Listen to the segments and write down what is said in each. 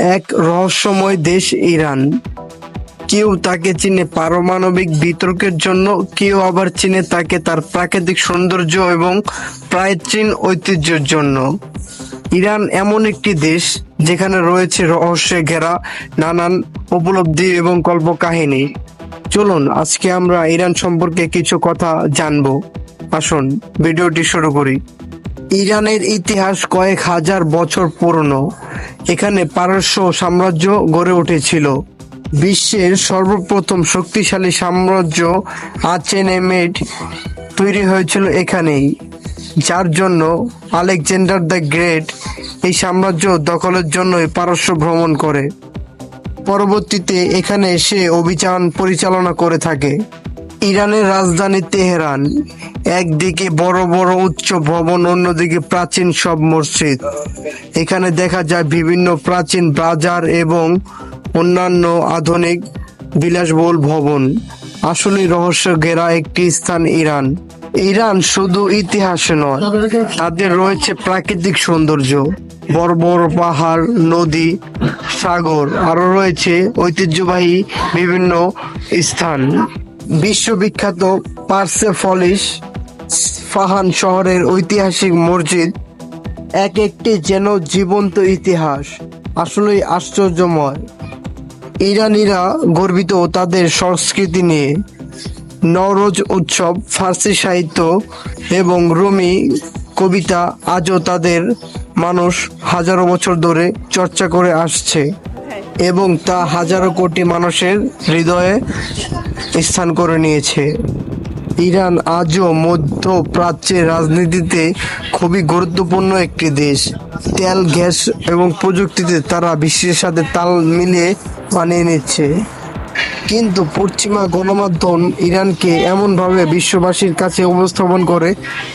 এক রহস্যময় দেশ ইরান। কেউ তাকে চিনে পারমাণবিক বিতর্কের জন্য, কেউ আবার চিনে তাকে তার প্রাকৃতিক সৌন্দর্য এবং প্রাচীন ঐতিহ্যের জন্য। ইরান এমন একটি দেশ, যেখানে রয়েছে রহস্যে ঘেরা নানান উপলব্ধি এবং কল্পকাহিনী। চলুন, আজকে আমরা ইরান সম্পর্কে কিছু কথা জানব। আসুন, ভিডিওটি শুরু করি। ইরানের ইতিহাস কয়েক হাজার বছর পুরনো। এখানে পারস্য সাম্রাজ্য গড়ে উঠেছিল। বিশ্বের সর্বপ্রথম শক্তিশালী সাম্রাজ্য আচেনেমেড তৈরি হয়েছিল এখানেই, যার জন্য আলেকজান্ডার দ্য গ্রেট এই সাম্রাজ্য দখলের জন্যই পারস্য ভ্রমণ করে। পরবর্তীতে এখানে সে অভিযান পরিচালনা করে থাকে। ইরানের রাজধানী তেহরান একদিকে বড় বড় উচ্চ ভবন, অন্যদিকে প্রাচীন সব মসজিদ। এখানে দেখা যায় বিভিন্ন প্রাচীন বাজার এবং অন্যান্য আধুনিক বিলাসবহুল ভবন। আসলে রহস্য ঘেরা একটি স্থান ইরান। ইরান শুধু ইতিহাসে নয়, তাদের রয়েছে প্রাকৃতিক সৌন্দর্য। বড় বড় পাহাড়, নদী, সাগর আরও রয়েছে ঐতিহ্যবাহী বিভিন্ন স্থান। বিশ্ববিখ্যাত পার্সেফলিস ফাহান শহরের ঐতিহাসিক মসজিদ এক একটি যেন জীবন্ত ইতিহাস, আসলেই আশ্চর্যময়। ইরানিরা গর্বিত তাদের সংস্কৃতি নিয়ে নওরোজ উৎসব, ফার্সি সাহিত্য এবং রুমি কবিতা আজও তাদের মানুষ হাজারো বছর ধরে চর্চা করে আসছে এবং তা হাজারো কোটি মানুষের হৃদয়ে স্থান করে নিয়েছে। ইরান আজও মধ্য প্রাচ্যের রাজনীতিতে খুবই গুরুত্বপূর্ণ একটি দেশ। তেল, গ্যাস এবং প্রযুক্তিতে তারা বিশ্বের সাথে তাল মিলিয়ে বানিয়ে নিচ্ছে। কিন্তু পশ্চিমা গণমাধ্যম ইরানকে এমনভাবে বিশ্ববাসীর কাছে উপস্থাপন করে,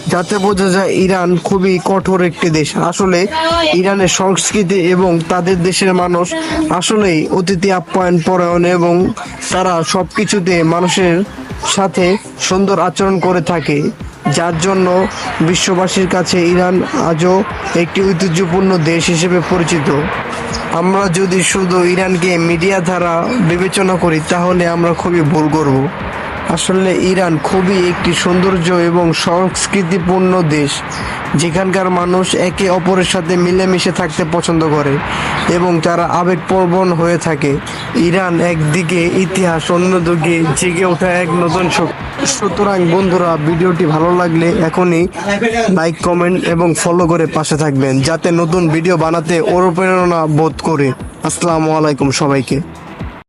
যাতে বোঝা যায় ইরান খুবই কঠোর একটি দেশ। আসলে ইরানের সংস্কৃতি এবং তাদের দেশের মানুষ আসলেই অতিথি আপ্যায়ন, পরায়ণ এবং তারা সব কিছুতে মানুষের সাথে সুন্দর আচরণ করে থাকে, যার জন্য বিশ্ববাসীর কাছে ইরান আজও একটি ঐতিহ্যপূর্ণ দেশ হিসেবে পরিচিত। আমরা যদি শুধু ইরানকে মিডিয়া দ্বারা বিবেচনা করি, তাহলে আমরা খুবই ভুল করব। আসলে ইরান খুবই একটি সৌন্দর্য এবং সংস্কৃতিপূর্ণ দেশ। যেখানকার মানুষ একে অপরের সাথে মিলেমিশে থাকতে পছন্দ করে এবং তারা আবেগপ্রবণ হয়ে থাকে। ইরান একদিকে, ইতিহাস অন্যদিকে জেগে ওঠা এক নতুন শক্তি। সুতরাং বন্ধুরা, ভিডিওটি ভালো লাগলে এখনই লাইক, কমেন্ট এবং ফলো করে পাশে থাকবেন, যাতে নতুন ভিডিও বানাতে অনুপ্রেরণা বোধ করে। আসসালামু আলাইকুম সবাইকে।